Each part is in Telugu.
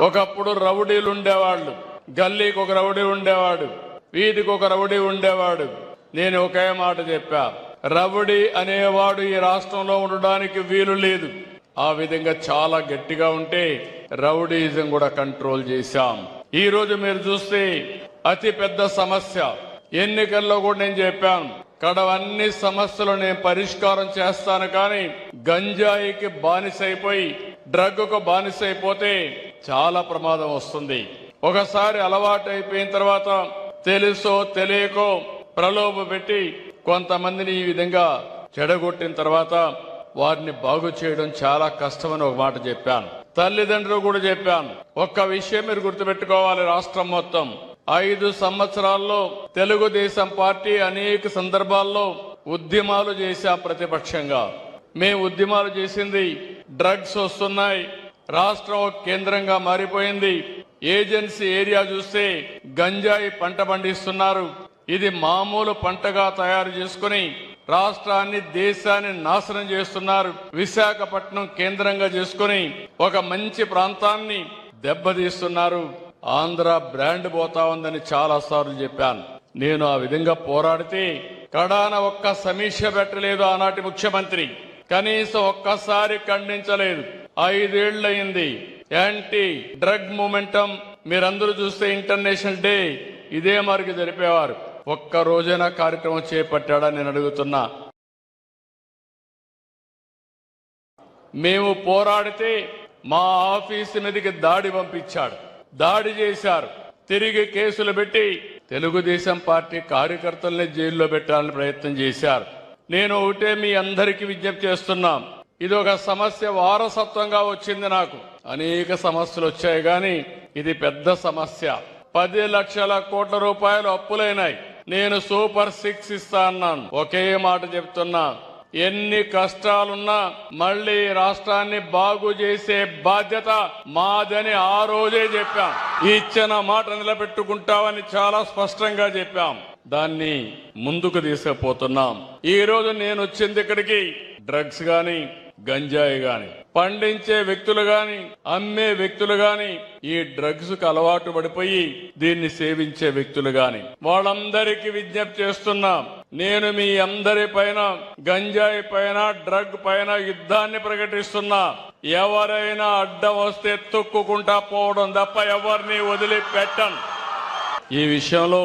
ఒకప్పుడు రౌడీలు ఉండేవాళ్ళు గల్లీకి ఒక రౌడీ ఉండేవాడు. వీధికి ఒక రౌడీ ఉండేవాడు. నేను ఒకే మాట చెప్పా. రౌడీ అనేవాడు ఈ రాష్ట్రంలో ఉండడానికి వీలు లేదు. ఆ విధంగా చాలా గట్టిగా ఉంటే రౌడీజం కూడా కంట్రోల్ చేశాం. ఈ రోజు మీరు చూస్తే అతి పెద్ద సమస్య. ఎన్నికల్లో కూడా నేను చెప్పాను. కడవన్ని సమస్యలు నేను పరిష్కారం చేస్తాను కానీ గంజాయికి బానిసైపోయి డ్రగ్కు బానిసైపోతే చాలా ప్రమాదం వస్తుంది. ఒకసారి అలవాటు అయిపోయిన తర్వాత తెలుసో తెలియకో ప్రలోభ పెట్టి కొంతమందిని ఈ విధంగా చెడగొట్టిన తర్వాత వారిని బాగు చేయడం చాలా కష్టమని ఒక మాట చెప్పాను. తల్లిదండ్రులు కూడా చెప్పాను. ఒక్క విషయం మీరు గుర్తుపెట్టుకోవాలి రాష్ట్రం మొత్తం. ఐదు సంవత్సరాల్లో తెలుగుదేశం పార్టీ అనేక సందర్భాల్లో ఉద్యమాలు చేశా ప్రతిపక్షంగా. మేము ఉద్యమాలు చేసింది డ్రగ్స్ వస్తున్నాయి రాష్ట్రం కేంద్రంగా మారిపోయింది. ఏజెన్సీ ఏరియా చూస్తే గంజాయి పంట పండిస్తున్నారు. ఇది మామూలు పంటగా తయారు చేసుకుని రాష్ట్రాన్ని దేశాన్ని నాశనం చేస్తున్నారు. విశాఖపట్నం కేంద్రంగా చేసుకుని ఒక మంచి ప్రాంతాన్ని దెబ్బతీస్తున్నారు. ఆంధ్ర బ్రాండ్ పోతా ఉందని చాలా సార్లు చెప్పాను. నేను ఆ విధంగా పోరాడితే కడాన ఒక్క సమీక్ష పెట్టలేదు ఆనాటి ముఖ్యమంత్రి. కనీసం ఒక్కసారి ఖండించలేదు. ఐదేళ్ళయింది. యాంటీ డ్రగ్ మూమెంటం మీరందరూ చూస్తే ఇంటర్నేషనల్ డే. ఇదే మరికి జరిపేవారు. ఒక్క రోజైనా కార్యక్రమం చేపట్టాడా నేను అడుగుతున్నా. మేము పోరాడితే మా ఆఫీస్ మీదకి దాడి పంపించాడు. దాడి చేశారు. తిరిగి కేసులు పెట్టి తెలుగుదేశం పార్టీ కార్యకర్తల్ని జైల్లో పెట్టాలని ప్రయత్నం చేశారు. నేను ఒకటే మీ అందరికీ విజ్ఞప్తి చేస్తున్నాం. ఇది ఒక సమస్య వారసత్వంగా వచ్చింది నాకు. అనేక సమస్యలు వచ్చాయి కానీ ఇది పెద్ద సమస్య. పది లక్షల కోట్ల రూపాయలు అప్పులైనాయి. నేను సూపర్ సిక్స్ ఇస్తా అన్నాను. ఒకే మాట చెప్తున్నా. ఎన్ని కష్టాలున్నా మళ్ళీ రాష్ట్రాన్ని బాగు చేసే బాధ్యత మాదని ఆ రోజే చెప్పాం. ఇచ్చిన మాట నిలబెట్టుకుంటామని చాలా స్పష్టంగా చెప్పాం. దాన్ని ముందుకు తీసుకుపోతున్నాం. ఈ రోజు నేను వచ్చింది ఇక్కడికి. డ్రగ్స్ గాని గంజాయి గాని పండించే వ్యక్తులు గాని అమ్మే వ్యక్తులు గాని ఈ డ్రగ్స్కు అలవాటు పడిపోయి దీన్ని సేవించే వ్యక్తులు గాని. వాళ్ళందరికీ విజ్ఞప్తి చేస్తున్నా నేను మీ అందరి పైన గంజాయి పైన డ్రగ్ పైన యుద్ధాన్ని ప్రకటిస్తున్నా. ఎవరైనా అడ్డం వస్తే తొక్కుకుంటా పోవడం తప్ప ఎవరిని వదిలిపెట్టను. ఈ విషయంలో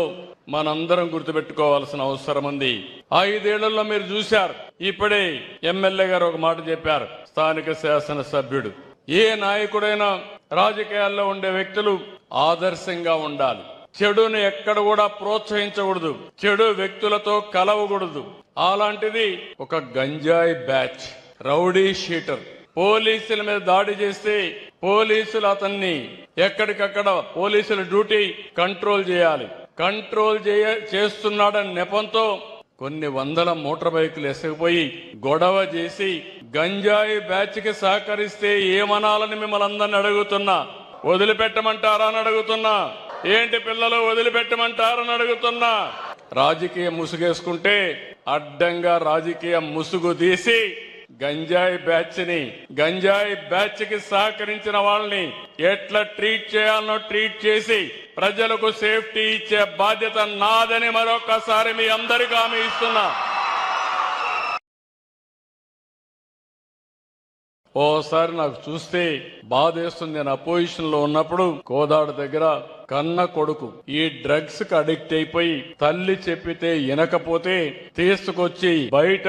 మనందరం గుర్తుపెట్టుకోవాల్సిన అవసరం ఉంది. ఐదేళ్ళలో మీరు చూశారు ఇప్పుడే ఎమ్మెల్యే గారు ఒక మాట చెప్పారు. స్థానిక శాసన సభ్యుడు ఏ నాయకుడైనా రాజకీయాల్లో ఉండే వ్యక్తులు ఆదర్శంగా ఉండాలి. చెడును ఎక్కడ కూడా ప్రోత్సహించకూడదు. చెడు వ్యక్తులతో కలవకూడదు. అలాంటిది ఒక గంజాయి బ్యాచ్ రౌడీ షీటర్. పోలీసుల మీద దాడి చేస్తే పోలీసులు అతన్ని ఎక్కడికక్కడ పోలీసుల డ్యూటీ కంట్రోల్ చేయాలి. కంట్రోల్ చేయ చేస్తున్నాడని నెపంతో కొన్ని వందల మోటార్ బైకులు ఎసగిపోయి గొడవ చేసి గంజాయి బ్యాచ్కి సహకరిస్తే ఏమనాలని మిమ్మల్ని అందరిని అడుగుతున్నా? వదిలిపెట్టమంటారా అని అడుగుతున్నా. ఏంటి పిల్లలు వదిలిపెట్టమంటారని అడుగుతున్నా. రాజకీయ ముసుగేసుకుంటే అడ్డంగా రాజకీయ ముసుగు తీసి గంజాయి బ్యాచ్ని గంజాయి బ్యాచ్కి సహకరించిన వాళ్ళని ఎట్లా ట్రీట్ చేయాలనో ట్రీట్ చేసి ప్రజలకు సేఫ్టీ ఇచ్చే బాధ్యత నాదని మరొకసారి మీ అందరికీ హామీ ఇస్తున్నా. ఓసారి నాకు చూస్తే బాధేస్తుంది. నేను అపోజిషన్లో ఉన్నప్పుడు కోదాడు దగ్గర కన్న కొడుకు ఈ డ్రగ్స్కి అడిక్ట్ అయిపోయి తల్లి చెప్పితే వినకపోతే తీసుకొచ్చి బయట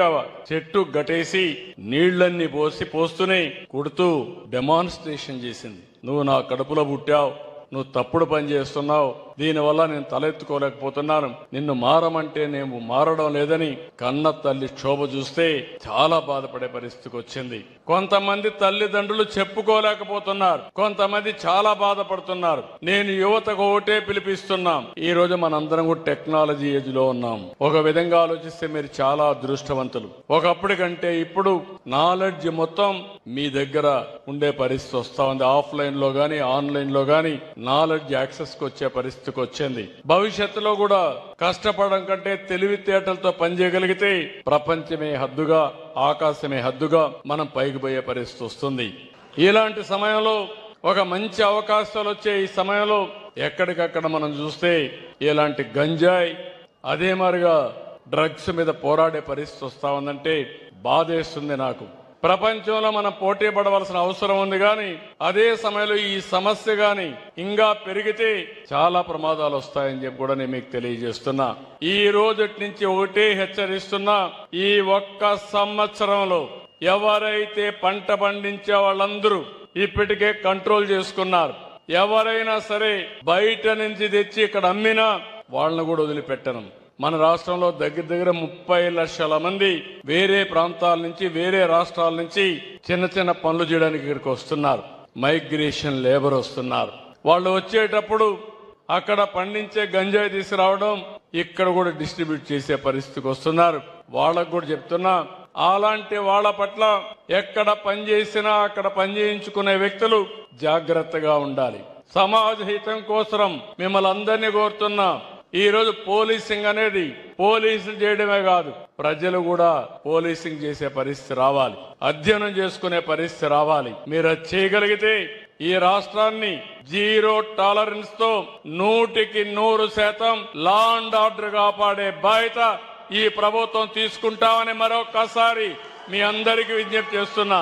చెట్టు గటేసి నీళ్ళన్నీ పోసి పోస్తూనే కుడుతూ డెమాన్స్ట్రేషన్ చేసింది. నువ్వు నా కడుపులో పుట్టావు. నువ్వు తప్పుడు పని చేస్తున్నావు. దీనివల్ల నేను తలెత్తుకోలేకపోతున్నాను. నిన్ను మారమంటే నేను మారడం లేదని కన్న తల్లి క్షోభ చూస్తే చాలా బాధపడే పరిస్థితికి వచ్చింది. కొంతమంది తల్లిదండ్రులు చెప్పుకోలేకపోతున్నారు. కొంతమంది చాలా బాధపడుతున్నారు. నేను యువతకు ఒకటే పిలిపిస్తున్నాం. ఈ రోజు మనందరం కూడా టెక్నాలజీ ఏజ్లో ఉన్నాం. ఒక విధంగా ఆలోచిస్తే మీరు చాలా అదృష్టవంతులు. ఒకప్పటి కంటే ఇప్పుడు నాలెడ్జ్ మొత్తం మీ దగ్గర ఉండే పరిస్థితి వస్తా ఉంది. ఆఫ్లైన్లో గానీ ఆన్లైన్లో గానీ నాలెడ్జ్ యాక్సెస్కు వచ్చే పరిస్థితికి వచ్చింది. భవిష్యత్తులో కూడా కష్టపడడం కంటే తెలివితేటలతో పనిచేయగలిగితే ప్రపంచమే హద్దుగా ఆకాశమే హద్దుగా మనం పైకి పోయే పరిస్థితి వస్తుంది. ఇలాంటి సమయంలో ఒక మంచి అవకాశాలు వచ్చే ఈ సమయంలో ఎక్కడికక్కడ మనం చూస్తే ఇలాంటి గంజాయి అదే మారిగా డ్రగ్స్ మీద పోరాడే పరిస్థితి వస్తా ఉందంటే బాధేస్తుంది నాకు. ప్రపంచంలో మనం పోటీ పడవలసిన అవసరం ఉంది కానీ అదే సమయంలో ఈ సమస్య గాని ఇంకా పెరిగితే చాలా ప్రమాదాలు వస్తాయని చెప్పి కూడా నేను మీకు తెలియజేస్తున్నా. ఈ రోజు నుంచి ఒకటే హెచ్చరిస్తున్నా ఈ ఒక్క సంవత్సరంలో ఎవరైతే పంట పండించే వాళ్ళందరూ ఇప్పటికే కంట్రోల్ చేసుకున్నారు ఎవరైనా సరే బయట నుంచి తెచ్చి ఇక్కడ అమ్మినా వాళ్ళని కూడా వదిలిపెట్టను. మన రాష్ట్రంలో దగ్గర దగ్గర ముప్పై లక్షల మంది వేరే ప్రాంతాల నుంచి వేరే రాష్ట్రాల నుంచి చిన్న చిన్న పనులు చేయడానికి ఇక్కడికి వస్తున్నారు. మైగ్రేషన్ లేబర్ వస్తున్నారు. వాళ్ళు వచ్చేటప్పుడు అక్కడ పండించే గంజాయి తీసుకురావడం ఇక్కడ కూడా డిస్ట్రిబ్యూట్ చేసే పరిస్థితికి వస్తున్నారు. వాళ్ళకు కూడా చెప్తున్నా అలాంటి వాళ్ళ పట్ల ఎక్కడ పని చేసినా అక్కడ పని చేయించుకునే వ్యక్తులు జాగ్రత్తగా ఉండాలి. సమాజ హితం కోసం మిమ్మల్ని అందరినీ కోరుతున్నా. ఈరోజు పోలీసింగ్ అనేది పోలీసులు చేయడమే కాదు ప్రజలు కూడా పోలీసింగ్ చేసే పరిస్థితి రావాలి అధ్యయనం చేసుకునే పరిస్థితి రావాలి. మీరు అది చేయగలిగితే ఈ రాష్ట్రాన్ని జీరో టాలరెన్స్తో నూటికి నూరు శాతం లా అండ్ ఆర్డర్ కాపాడే బాధ్యత ఈ ప్రభుత్వం తీసుకుంటామని మరొకసారి మీ అందరికీ విజ్ఞప్తి చేస్తున్నా.